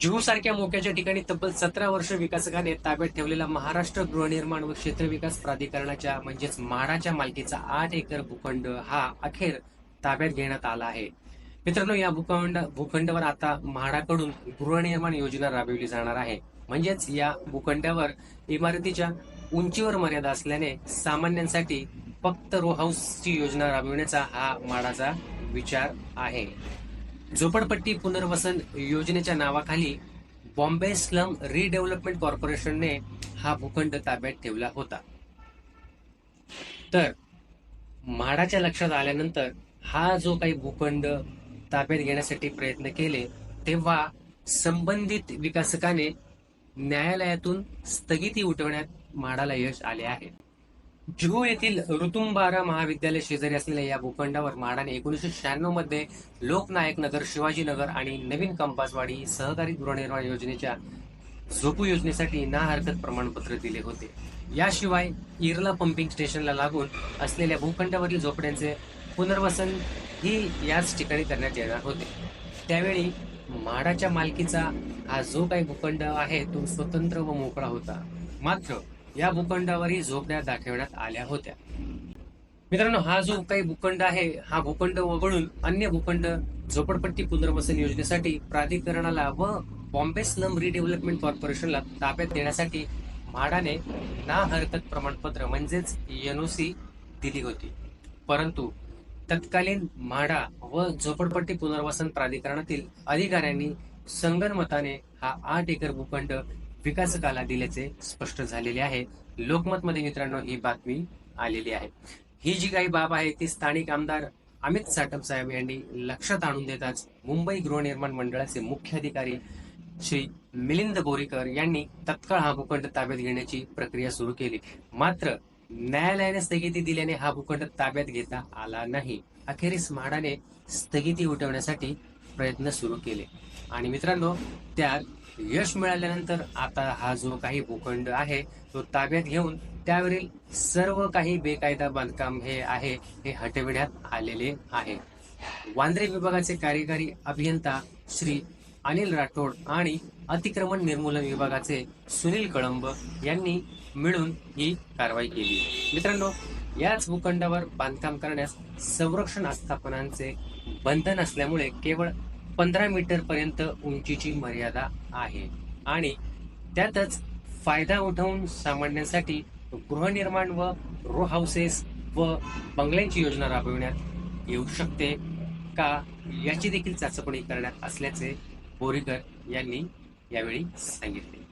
जुहू सारख्या मोक्याच्या ठिकाणी तब्बल सतरा वर्ष विकासकाने ताब्यात ठेवलेला महाराष्ट्र गृहनिर्माण व क्षेत्र विकास प्राधिकरणाच्या म्हणजेच म्हाडाच्या मालकीचा आठ एकर भूखंड हा अखेर ताब्यात घेण्यात आला आहे. मित्रांनो या भूखंड भूखंडावर आता म्हाडाकडून गृहनिर्माण योजना राबविली जाणार आहे. म्हणजेच या भूखंडावर इमारतीच्या उंचीवर मर्यादा असल्याने सामान्यांसाठी फक्त रो हाऊसची योजना राबविण्याचा हा म्हाडाचा विचार आहे. झोपडपट्टी पुनर्वसन योजनेच्या नावाखाली बॉम्बे स्लम रिडेव्हलपमेंट कॉर्पोरेशनने हा भूखंड ताब्यात ठेवला होता. तर म्हाडाच्या लक्षात आल्यानंतर हा जो काही भूखंड ताब्यात घेण्यासाठी प्रयत्न केले तेव्हा संबंधित विकासकाने न्यायालयातून स्थगिती उठवण्यात म्हाडाला यश आले आहे. जुहू येथील ऋतुंबारा महाविद्यालय शेजारी असलेल्या या भूखंडावर म्हाडाने एकोणीसशे शहाण्णवमध्ये लोकनायक नगर शिवाजीनगर आणि नवीन कंपासवाडी सहकारी गृहनिर्माण योजनेच्या झोपू योजनेसाठी ना हरकत प्रमाणपत्र दिले होते. याशिवाय इरला पंपिंग स्टेशनला लागून असलेल्या भूखंडावरील झोपड्यांचे पुनर्वसन ही याच ठिकाणी करण्यात येणार होते. त्यावेळी म्हाडाच्या मालकीचा हा जो काही भूखंड आहे तो स्वतंत्र व मोकळा होता. मात्र या भूखंडावरही झोपड्या दाखवण्यात आल्या होत्या. मित्रांनो हा जो काही भूखंड आहे हा भूखंड वगळून अन्य भूखंड झोपडपट्टी पुनर्वसन योजनेसाठी प्राधिकरणाला व बॉम्बे स्लम रिडेव्हलपमेंट कॉर्पोरेशनला ताब्यात देण्यासाठी म्हाडाने ना हरकत प्रमाणपत्र म्हणजेच एनओसी दिली होती. परंतु तत्कालीन म्हाडा व झोपडपट्टी पुनर्वसन प्राधिकरणातील अधिकाऱ्यांनी संगनमताने हा आठ एकर भूखंड विकासकाला दिल्याचे स्पष्ट झालेले आहे. लोकमतमध्ये मित्रांनो ही बातमी आलेली आहे. ही जी काही बाब आहे ती स्थानिक आमदार अमित साटम साहेब यांनी लक्षात आणून देताच मुंबई गृहनिर्माण मंडळाचे मुख्य अधिकारी श्री मिलिंद बोरीकर यांनी तत्काळ हा भूखंड ताब्यात घेण्याची प्रक्रिया सुरू केली. मात्र न्यायालयाने स्थगिती दिल्याने हा भूखंड ताब्यात घेता आला नाही. अखेरीस म्हाडाने स्थगिती उठवण्यासाठी प्रयत्न सुरू केले. आणि मित्रांनो त्यात यश मिळाल्यानंतर आता हा जो काही भूखंड आहे तो ताब्यात घेऊन त्यावरील सर्व काही बेकायदा बांधकाम हे आहे हे हटविण्यात आलेले आहे. वांद्रे विभागाचे कार्यकारी अभियंता श्री अनिल राठोड आणि अतिक्रमण निर्मूलन विभागाचे सुनील कळंब यांनी मिळून ही कारवाई केली. मित्रांनो याच भूखंडावर बांधकाम करण्यास संरक्षण आस्थापनांचे बंधन असल्यामुळे केवळ पंधरा मीटरपर्यंत उंचीची मर्यादा आहे. आणि त्यातच फायदा उठवून सामान्यांसाठी गृहनिर्माण व रो हाऊसेस व बंगल्यांची योजना राबविण्यात येऊ शकते का याची देखील चाचपणी करण्यात असल्याचे बोरीकर यांनी यावेळी सांगितले.